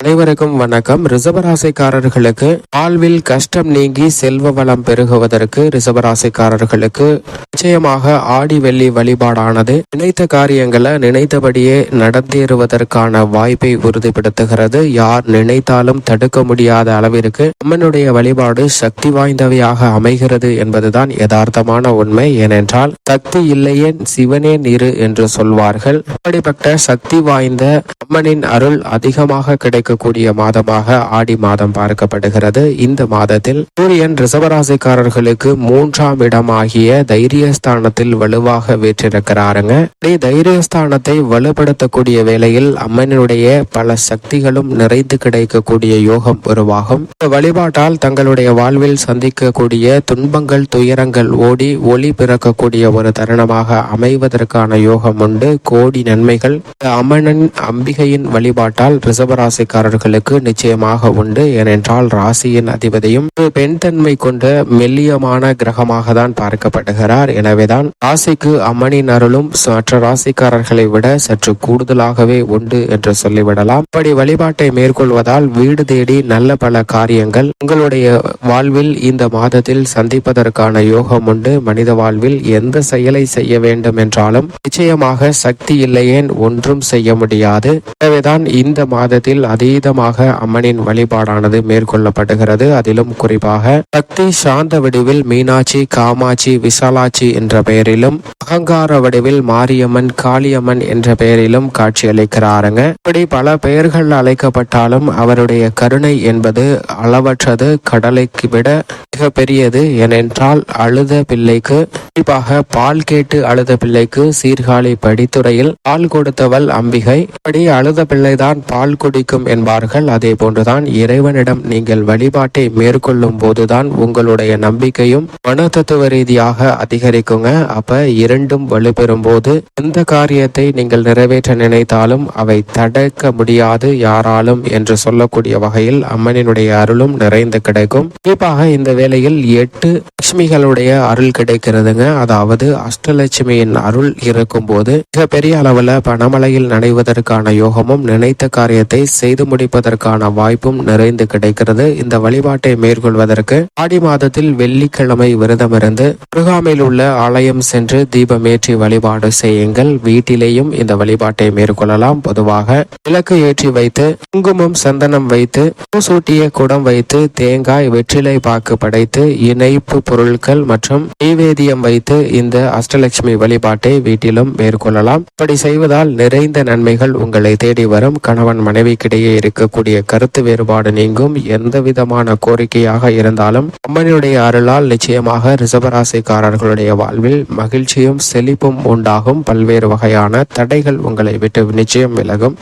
அனைவருக்கும் வணக்கம். ரிசபராசிக்காரர்களுக்கு வாழ்வில் கஷ்டம் நீங்கி செல்வ வளம் பெருகுவதற்கு ரிசபராசிக்காரர்களுக்கு நிச்சயமாக ஆடி வெள்ளி வழிபாடானது நினைத்த காரியங்களை நினைத்தபடியே நடந்தேறுவதற்கான வாய்ப்பை உறுதிப்படுத்துகிறது. யார் நினைத்தாலும் தடுக்க முடியாத அளவிற்கு அம்மனுடைய வழிபாடு சக்தி வாய்ந்தவையாக அமைகிறது என்பதுதான் யதார்த்தமான உண்மை. ஏனென்றால் சக்தி இல்லையே சிவனே நிறு என்று சொல்வார்கள். அப்படிப்பட்ட சக்தி வாய்ந்த அம்மனின் அருள் அதிகமாக இருக்கக்கூடிய மாதமாக ஆடி மாதம் பார்க்கப்படுகிறது. இந்த மாதத்தில் சூரியன் ரிசவராசிக்காரர்களுக்கு மூன்றாம் இடமாகிய தைரியஸ்தானத்தில் வலுவாக வீற்றிருக்கிறாருங்க. இப்படி தைரியஸ்தானத்தை வலுப்படுத்தக்கூடிய வேளையில் அம்மனுடைய பல சக்திகளும் நிறைந்து கிடைக்கக்கூடிய யோகம் உருவாகும். இந்த வழிபாட்டால் தங்களுடைய வாழ்வில் சந்திக்கக்கூடிய துன்பங்கள் துயரங்கள் ஓடி ஒளி பிறக்கக்கூடிய ஒரு தருணமாக அமைவதற்கான யோகம் உண்டு. கோடி நன்மைகள். அம்மனின் அம்பிகையின் வழிபாட்டால் ராசிக்காரர்களுக்கு நிச்சயமாக உண்டு. ஏனென்றால் ராசியின் அதிபதியும் பெண் தன்மை கொண்ட மெல்லியமான கிரகமாக தான் பார்க்கப்படுகிறார். எனவேதான் ராசிக்கு அம்மனின் அருளும் மற்ற ராசிக்காரர்களை விட சற்று கூடுதலாகவே உண்டு என்று சொல்லிவிடலாம். இப்படி வழிபாட்டை மேற்கொள்வதால் வீடு தேடி நல்ல பல காரியங்கள் உங்களுடைய வாழ்வில் இந்த மாதத்தில் சந்திப்பதற்கான யோகம் உண்டு. மனித வாழ்வில் எந்த செயலை செய்ய வேண்டும் என்றாலும் நிச்சயமாக சக்தி இல்லையேன் ஒன்றும் செய்ய முடியாது. எனவேதான் இந்த மாதத்தில் அதீதமாக அம்மனின் வழிபாடானது மேற்கொள்ளப்படுகிறது. அதிலும் குறிப்பாக சக்தி சாந்த வடிவில் மீனாட்சி காமாட்சி விசாலாட்சி என்ற பெயரிலும் அகங்கார வடிவில் மாரியம்மன் காளியம்மன் என்ற பெயரிலும் காட்சியளிக்கிறாருங்க. இப்படி பல பெயர்கள் அழைக்கப்பட்டாலும் அவருடைய கருணை என்பது அளவற்றது. கடலைக்கு விட மிக பெரியது ஏனென்றால் அழுத பிள்ளைக்கு குறிப்பாக பால் கேட்டு அழுத பிள்ளைக்கு சீர்காழி படித்துறையில் பால் கொடுத்தவள் அம்பிகை. இப்படி அழுத பிள்ளைதான் பால் குடிக்கும் என்பார்கள். அதே போன்றுதான் இறைவனிடம் நீங்கள் வழிபாட்டை மேற்கொள்ளும் போதுதான் உங்களுடைய நம்பிக்கையும் மன தத்துவ ரீதியாக அதிகரிக்குங்க. அப்ப இரண்டும் வலுப்பெறும் போது எந்த காரியத்தை நீங்கள் நிறைவேற்ற நினைத்தாலும் அவை தடுக்க முடியாது யாராலும் என்று சொல்லக்கூடிய வகையில் அம்மனினுடைய அருளும் நிறைந்து கிடைக்கும். குறிப்பாக இந்த வேளையில் எட்டு லட்சுமிகளுடைய அருள் கிடைக்கிறதுங்க. அதாவது அஷ்டலட்சுமியின் அருள் இருக்கும்போது மிகப்பெரிய அளவுல பணமழையில் நனைவதற்கான யோகமும் நினைத்த காரியத்தை செய்து முடிப்பதற்கான வாய்ப்பும் நிறைந்து கிடைக்கிறது. இந்த வழிபாட்டை மேற்கொள்வதற்கு ஆடி மாதத்தில் வெள்ளிக்கிழமை விரதமிருந்து முருகாமையில் உள்ள ஆலயம் சென்று தீபமேற்றி வழிபாடு செய்யுங்கள். வீட்டிலேயும் இந்த வழிபாட்டை மேற்கொள்ளலாம். பொதுவாக விளக்கு ஏற்றி வைத்து குங்குமம் சந்தனம் வைத்து பூசூட்டிய குடம் வைத்து தேங்காய் வெற்றிலை பாக்கு படைத்து இணைப்பு பொருட்கள் மற்றும் நெய்வேதியம் வைத்து இந்த அஷ்டலட்சுமி வழிபாட்டை வீட்டிலும் மேற்கொள்ளலாம். இப்படி செய்வதால் நிறைந்த நன்மைகள் உங்களை தேடி வரும். கணவன் மனைவிக்கிடையே இருக்கக்கூடிய கருத்து வேறுபாடு நீங்கும். எந்த விதமான கோரிக்கையாக இருந்தாலும் அம்மனுடைய அருளால் நிச்சயமாக ரிசபராசிக்காரர்களுடைய வாழ்வில் மகிழ்ச்சியும் செழிப்பும் உண்டாகும். பல்வேறு வகையான தடைகள் உங்களை விட்டு நிச்சயம் விலகும்.